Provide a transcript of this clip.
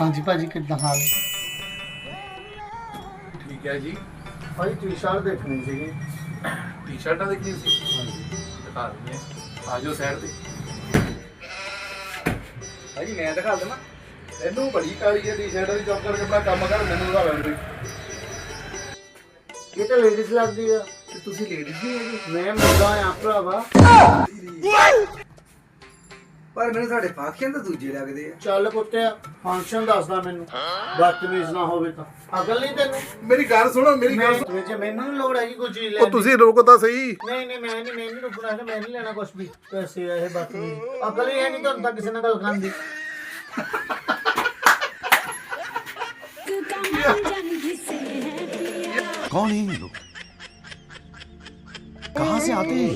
ਹਾਂਜੀ ਭਾਜੀ ਕਿੱਦਾਂ ਹਾਲ? ਠੀਕ ਹੈ ਜੀ। ਭਾਜੀ ਟੀ-ਸ਼ਰਟ ਦੇਖਣੀ ਸੀਗੀ। ਟੀ-ਸ਼ਰਟਾਂ ਦੇਖੀ ਸੀ? ਦਿਖਾ ਦਿੰਦੇ ਆ ਆ ਜਾਓ ਸਾਈਡ ਤੇ। ਭਾਈ ਮੈਂ ਦਿਖਾ ਦਵਾਂ। ਇਹਨੂੰ ਬੜੀ ਕਾਲੀ ਹੈ ਟੀ-ਸ਼ਰਟ ਦੀ ਚੌਕ ਕਰਕੇ ਆਪਣਾ ਕੰਮ ਕਰ ਮੈਨੂੰ ਦਿਖਾ ਲੈਣ ਦੇ। ਇਹ ਤਾਂ ਲੇਡੀਜ਼ ਲੱਗਦੀ ਆ। ਤੇ ਤੁਸੀਂ ਲੇਡੀਜ਼ ਨਹੀਂ ਹੈਗੇ ਮੈਂ ਮੁੰਡਾ ਆ ਭਰਾਵਾ। ਪਰ ਮੈਨੂੰ ਸਾਡੇ ਫੰਕਸ਼ਨ ਤਾਂ ਦੂਜੇ ਲੱਗਦੇ ਆ ਚੱਲ ਕੁੱਤਿਆ ਫੰਕਸ਼ਨ ਦੱਸਦਾ ਮੈਨੂੰ ਬਦਤਮੀਜ਼ ਨਾ ਹੋਵੇ ਤਾਂ ਅਕਲ ਨਹੀਂ ਤੈਨੂੰ ਮੇਰੀ ਗੱਲ ਸੁਣੋ ਮੇਰੀ ਗੱਲ ਮੈਂ ਜੇ ਮੈਨੂੰ ਨੀ ਲੋੜ ਹੈਗੀ ਕੋਈ ਚੀਜ਼ ਲੈਣ ਉਹ ਦੀ। ਤੁਸੀਂ ਰੋਕੋ ਤਾਂ ਸਹੀ ਨਹੀਂ ਨਹੀਂ ਮੈਂ ਨਹੀਂ ਮੈਂ ਨਹੀਂ ਰੁਕਣਾ ਹੈਗਾ, ਮੈਂ ਨਹੀਂ ਲੈਣਾ ਕੁਝ ਵੀ ਪੈਸੇ ਆ ਇਹ ਬਦਤਮੀਜ਼ ਅਕਲ ਹੀ ਹੈ ਨਹੀਂ ਤੁਹਾਨੂੰ ਤਾਂ ਕਿਸੇ ਨਾਲ ਗੱਲ ਕਰਨ ਦੀ कौन है ये लोग कहाँ से आते हैं